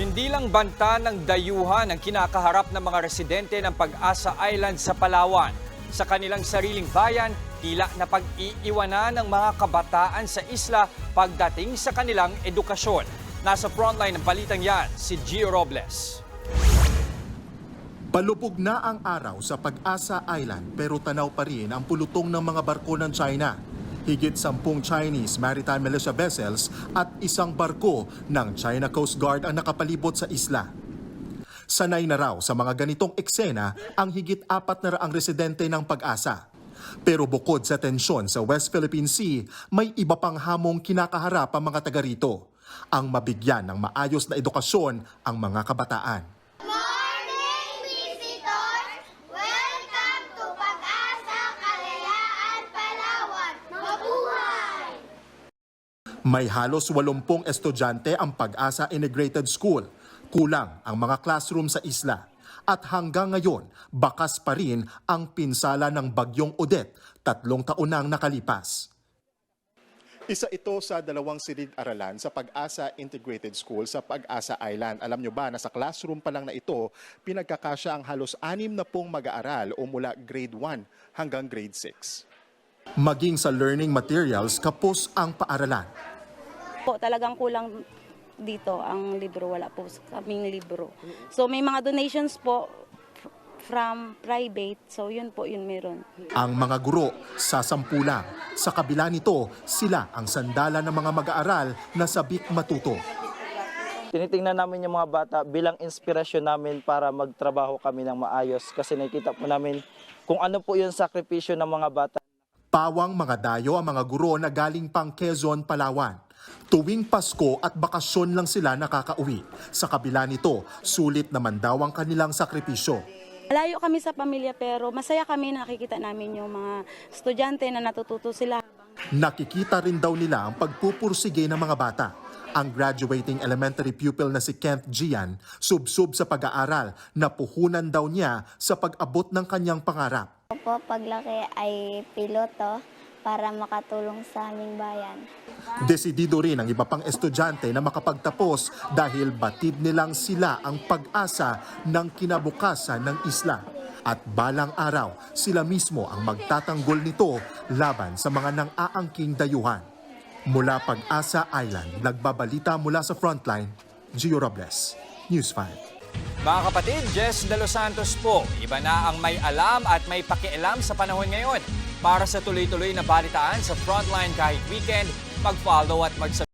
Hindi lang banta ng dayuhan ang kinakaharap ng mga residente ng Pag-asa Island sa Palawan. Sa kanilang sariling bayan, tila na pag-iiwanan ng mga kabataan sa isla pagdating sa kanilang edukasyon. Nasa frontline ng balitang yan, si Gio Robles. Palubog na ang araw sa Pag-asa Island pero tanaw pa rin ang pulutong ng mga barko ng China. Higit sampung Chinese maritime militia vessels at isang barko ng China Coast Guard ang nakapalibot sa isla. Sanay na raw sa mga ganitong eksena ang higit apat na raang residente ng Pag-asa. Pero bukod sa tensyon sa West Philippine Sea, may iba pang hamong kinakaharap ang mga taga rito. Ang mabigyan ng maayos na edukasyon ang mga kabataan. May halos 80 estudyante ang Pag-asa Integrated School. Kulang ang mga classroom sa isla. At hanggang ngayon, bakas pa rin ang pinsala ng bagyong Odette, tatlong taon nang nakalipas. Isa ito sa dalawang silid-aralan sa Pag-asa Integrated School sa Pag-asa Island. Alam nyo ba na sa classroom pa lang na ito, pinagkakasya ang halos anim na pong mag-aaral o mula grade 1 hanggang grade 6. Maging sa learning materials, kapos ang paaralan. Po talagang kulang dito ang libro wala po kaming libro so may mga donations po from private so yun po yun meron Ang mga guro sa sampulang. Sa kabila nito, sila ang sandala ng mga mag-aaral na sabik matuto. Tinitingnan namin yung mga bata bilang inspirasyon namin para magtrabaho kami ng maayos kasi nakikita po namin kung ano po yung sakripisyo ng mga bata. Pawang mga dayo ang mga guro na galing pang Quezon, Palawan. Tuwing Pasko at bakasyon lang sila nakakauwi. Sa kabila nito, sulit naman daw ang kanilang sakripisyo. malayo kami sa pamilya pero masaya kami na nakikita namin yung mga estudyante na natututo sila Nakikita rin daw nila ang pagpupursige ng mga bata. Ang graduating elementary pupil na si Kent Gian, subsub sa pag-aaral na puhunan daw niya sa pag-abot ng kanyang pangarap. Ako po, paglaki ay piloto para makatulong sa aming bayan. Desidido rin ang iba pang estudyante na makapagtapos dahil batid nilang sila ang pag-asa ng kinabukasan ng isla. At balang araw, sila mismo ang magtatanggol nito laban sa mga nang-aangking dayuhan. Mula Pag-asa Island, nagbabalita mula sa frontline, Gio Robles, News 5. Mga kapatid, Jess De Los Santos po. Iba na ang may alam at may pakialam sa panahon ngayon. Para sa tuloy-tuloy na balitaan sa Frontline kahit weekend, mag-follow at mag